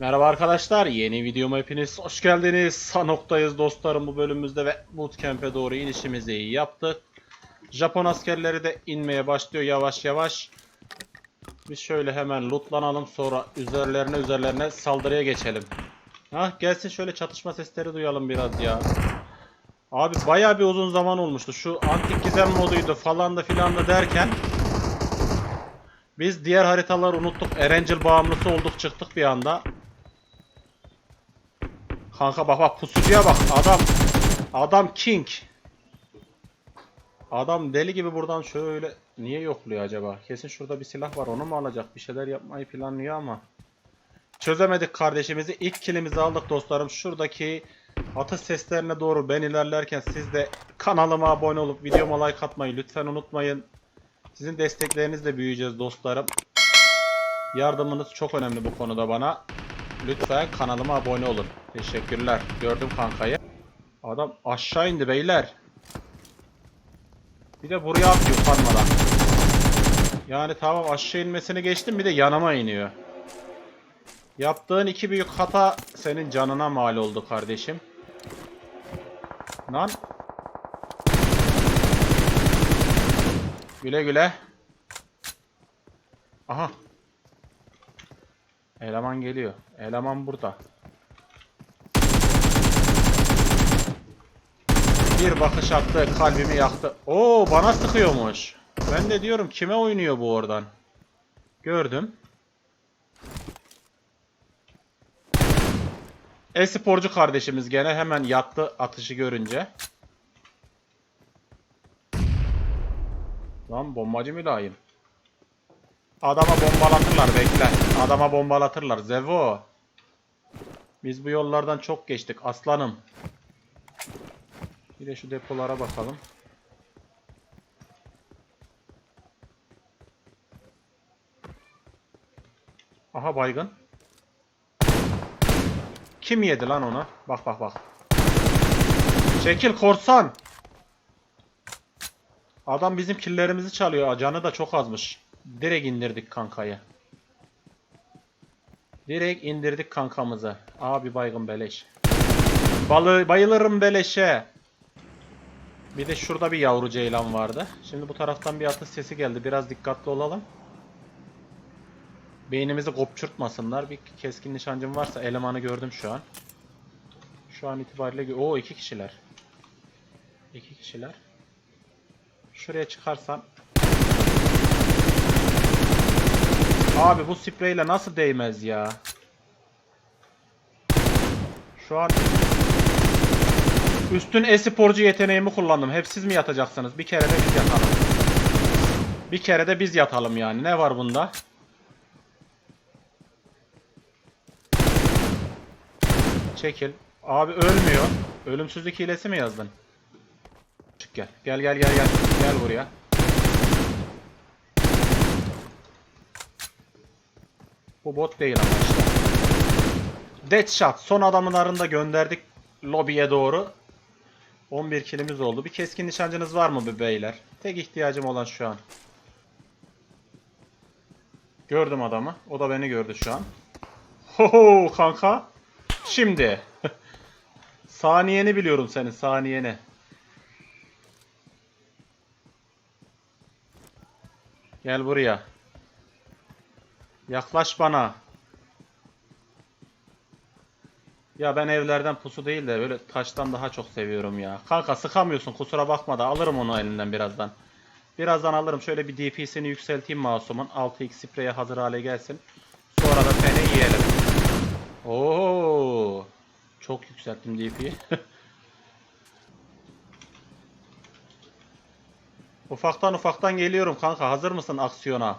Merhaba arkadaşlar, yeni videoma hepiniz hoş geldiniz. Sanok'tayız dostlarım bu bölümümüzde ve bootcamp'e doğru inişimizi yaptık. Japon askerleri de inmeye başlıyor yavaş yavaş. Biz şöyle hemen lootlanalım sonra üzerlerine üzerlerine saldırıya geçelim. Hah gelsin şöyle çatışma sesleri duyalım biraz ya. Abi bayağı bir uzun zaman olmuştu. Şu antik gizem moduydu falan da filan da derken biz diğer haritaları unuttuk. Erangel bağımlısı olduk çıktık bir anda. Kanka bak bak pusucuya bak adam adam king. Adam deli gibi buradan şöyle niye yokluyor acaba? Kesin şurada bir silah var onu mu alacak? Bir şeyler yapmayı planlıyor ama. Çözemedik kardeşimizi. İlk kilimizi aldık dostlarım. Şuradaki atış seslerine doğru ben ilerlerken siz de kanalıma abone olup videoma like atmayı lütfen unutmayın. Sizin desteklerinizle büyüyeceğiz dostlarım. Yardımınız çok önemli bu konuda bana. Lütfen kanalıma abone olun. Teşekkürler. Gördüm kankayı. Adam aşağı indi beyler. Bir de buraya atıyor utanmadan. Yani tamam aşağı inmesini geçtim bir de yanıma iniyor. Yaptığın iki büyük hata senin canına mal oldu kardeşim. Lan. Güle güle. Aha. Eleman geliyor. Eleman burada. Bir bakış attı, kalbimi yaktı. Oo, bana sıkıyormuş. Ben de diyorum kime oynuyor bu oradan? Gördüm. E-sporcu kardeşimiz gene hemen yattı atışı görünce. Lan bombacı mülayim. Adama bombalatırlar bekle. Adama bombalatırlar. Zevo. Biz bu yollardan çok geçtik aslanım. Bir de şu depolara bakalım. Aha baygın. Kim yedi lan onu? Bak bak bak. Çekil korsan. Adam bizim killerimizi çalıyor. Canı da çok azmış. Direkt indirdik kankayı. Direkt indirdik kankamızı. Abi baygın beleş. Balı bayılırım beleşe. Bir de şurada bir yavru ceylan vardı. Şimdi bu taraftan bir atış sesi geldi. Biraz dikkatli olalım. Beynimizi kopçurtmasınlar. Bir keskin nişancım varsa elemanı gördüm şu an. Şu an itibariyle... Oo iki kişiler. İki kişiler. Şuraya çıkarsam... Abi bu spreyle nasıl değmez ya? Şu an üstün e-sporcu yeteneğimi kullandım. Hep siz mi yatacaksınız? Bir kere de biz yatalım. Bir kere de biz yatalım yani. Ne var bunda? Çekil. Abi ölmüyor. Ölümsüzlük hilesi mi yazdın? Çık gel. Gel gel gel gel. Gel buraya. Bu bot değil ama işte. Deadshot. Son adamın arında gönderdik lobiye doğru. 11 kilimiz oldu. Bir keskin nişancınız var mı be beyler? Tek ihtiyacım olan şu an. Gördüm adamı. O da beni gördü şu an. Hoho kanka. Şimdi. saniyeni biliyorum senin saniyeni. Gel buraya. Yaklaş bana. Ya ben evlerden pusu değil de böyle taştan daha çok seviyorum ya. Kanka sıkamıyorsun kusura bakma da alırım onu elinden birazdan. Birazdan alırım. Şöyle bir DP'sini yükselteyim masumun. 6x spreye hazır hale gelsin. Sonra da seni. Oo! Çok yükselttim DP'yi. ufaktan ufaktan geliyorum kanka. Hazır mısın aksiyona?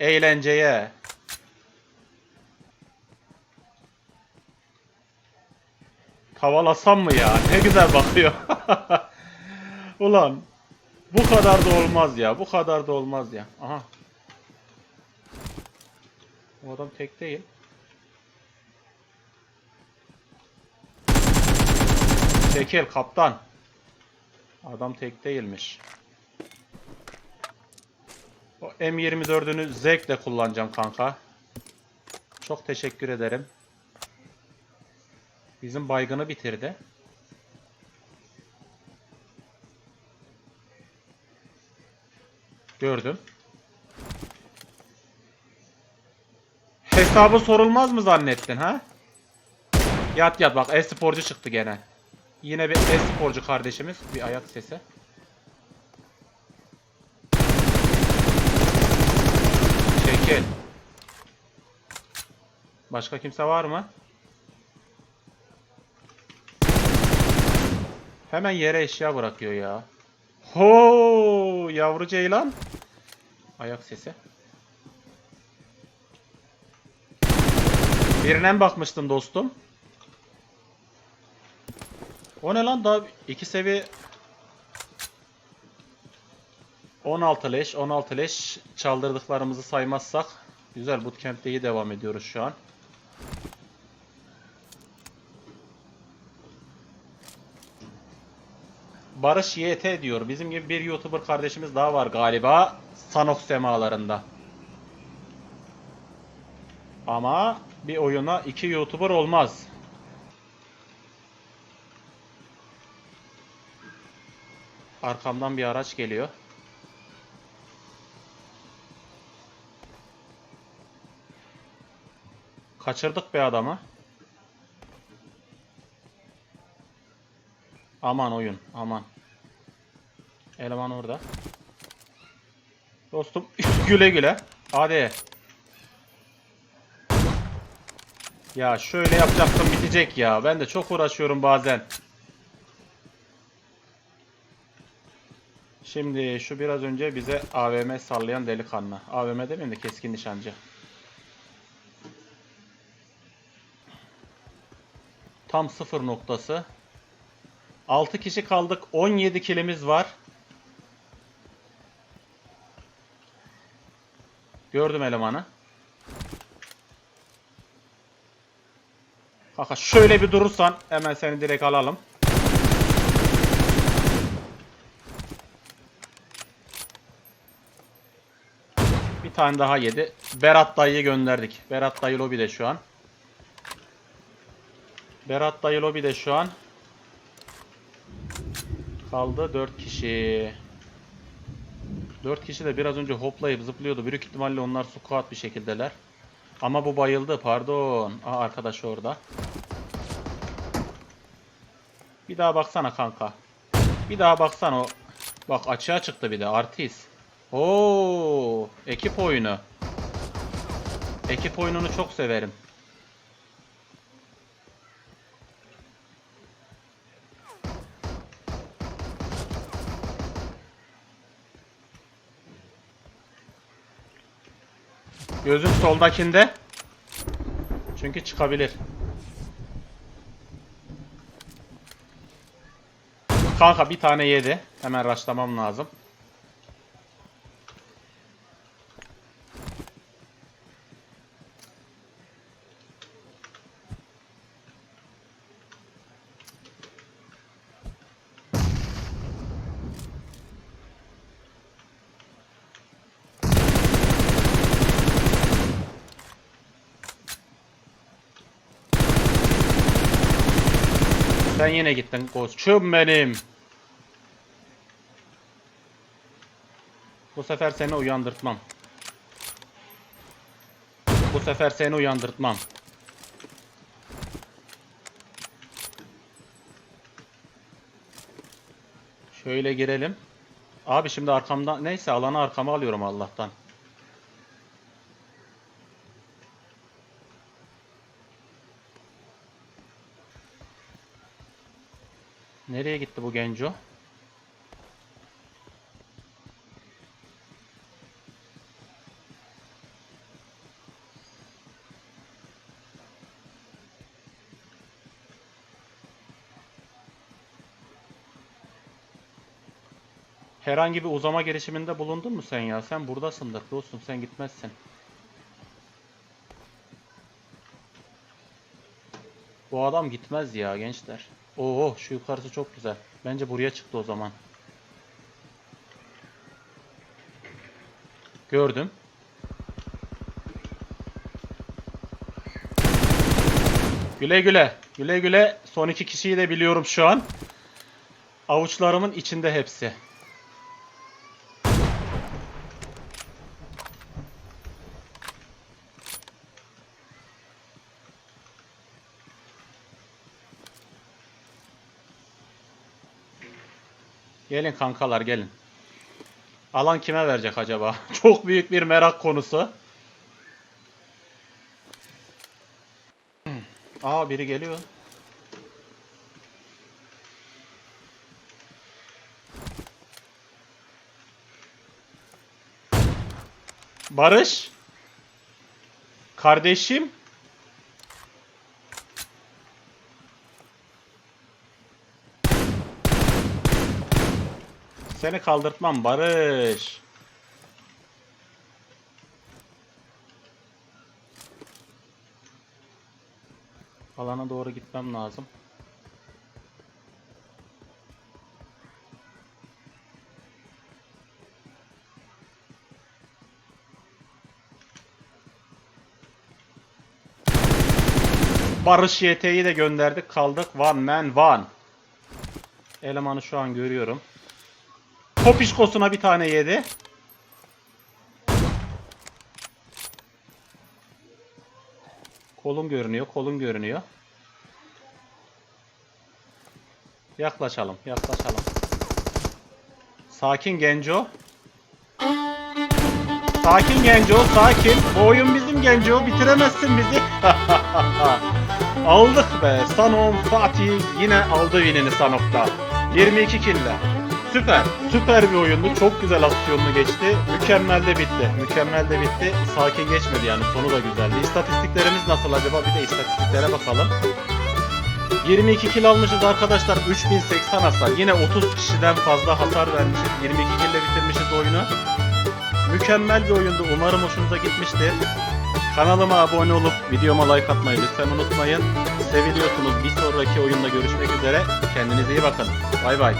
Eğlenceye. Tavalasam mı ya? Ne güzel bakıyor. Ulan bu kadar da olmaz ya. Bu kadar da olmaz ya. Aha. O adam tek değil. Çekil kaptan. Adam tek değilmiş. O M24'ünü zevkle kullanacağım kanka. Çok teşekkür ederim. Bizim baygını bitirdi. Gördüm. Hesabı sorulmaz mı zannettin ha? Yat yat bak e-sporcu çıktı gene. Yine bir e-sporcu kardeşimiz. Bir ayak sesi. Çekil. Başka kimse var mı? Hemen yere eşya bırakıyor ya. Ho, yavru ceylan. Ayak sesi. Birine mi bakmıştın dostum? O ne lan daha iki seviye 16 leş 16 leş çaldırdıklarımızı saymazsak güzel bootcamp'te iyi devam ediyoruz şu an. Barış YT diyor. Bizim gibi bir YouTuber kardeşimiz daha var galiba. Sanok semalarında. Ama bir oyuna iki YouTuber olmaz. Arkamdan bir araç geliyor. Kaçırdık be adamı. Aman oyun, aman. Eleman orada. Dostum güle güle. Hadi. Ya şöyle yapacaktım bitecek ya. Ben de çok uğraşıyorum bazen. Şimdi şu biraz önce bize AVM sallayan delikanlı. AVM demeyeyim de keskin nişancı. Tam sıfır noktası. 6 kişi kaldık. 17 kilimiz var. Gördüm elemanı. Kanka şöyle bir durursan hemen seni direkt alalım. Tane daha yedi. Berat dayıyı gönderdik. Berat dayı lobide şu an. Berat dayı lobide şu an. Kaldı 4 kişi. 4 kişi de biraz önce hoplayıp zıplıyordu. Büyük ihtimalle onlar squat bir şekildeler. Ama bu bayıldı pardon. Aa arkadaş orada. Bir daha baksana kanka. Bir daha baksana o. Bak açığa çıktı bir de artist. Oo, ekip oyunu. Ekip oyununu çok severim. Gözüm soldakinde. Çünkü çıkabilir. Kanka bir tane yedi. Hemen raşlamam lazım. Sen yine gittin koçum benim. Bu sefer seni uyandırtmam. Bu sefer seni uyandırtmam. Şöyle girelim. Abi şimdi arkamda neyse alanı arkama alıyorum Allah'tan. Nereye gitti bu genco? Herhangi bir uzama girişiminde bulundun mu sen ya? Sen buradasındır dostum sen gitmezsin. Bu adam gitmez ya gençler. Oo şu yukarısı çok güzel. Bence buraya çıktı o zaman. Gördüm. Güle güle. Güle güle. Son iki kişiyi de biliyorum şu an. Avuçlarımın içinde hepsi. Gelin kankalar gelin. Alan kime verecek acaba? Çok büyük bir merak konusu. Aa biri geliyor. Barış. Kardeşim. Seni kaldırtmam Barış. Alana doğru gitmem lazım. Barış YT'yi de gönderdik. Kaldık one man one. Elemanı şu an görüyorum. Kopişkosuna bir tane yedi. Kolum görünüyor, kolum görünüyor. Yaklaşalım, yaklaşalım. Sakin Genco. Sakin Genco, sakin. Bu oyun bizim Genco, bitiremezsin bizi. Aldık be. Sanom Fatih yine aldı winini Sanok'ta. 22 kille. Süper. Süper bir oyundu. Çok güzel aksiyonlu geçti. Mükemmel de bitti. Mükemmel de bitti. Sakin geçmedi yani. Sonu da güzeldi. İstatistiklerimiz nasıl acaba? Bir de istatistiklere bakalım. 22 kill almışız arkadaşlar. 3080 hasar. Yine 30 kişiden fazla hasar vermişiz. 22 kill ile bitirmişiz oyunu. Mükemmel bir oyundu. Umarım hoşunuza gitmiştir. Kanalıma abone olup videoma like atmayı lütfen unutmayın. Seviliyorsunuz. Bir sonraki oyunda görüşmek üzere. Kendinize iyi bakın. Bay bay.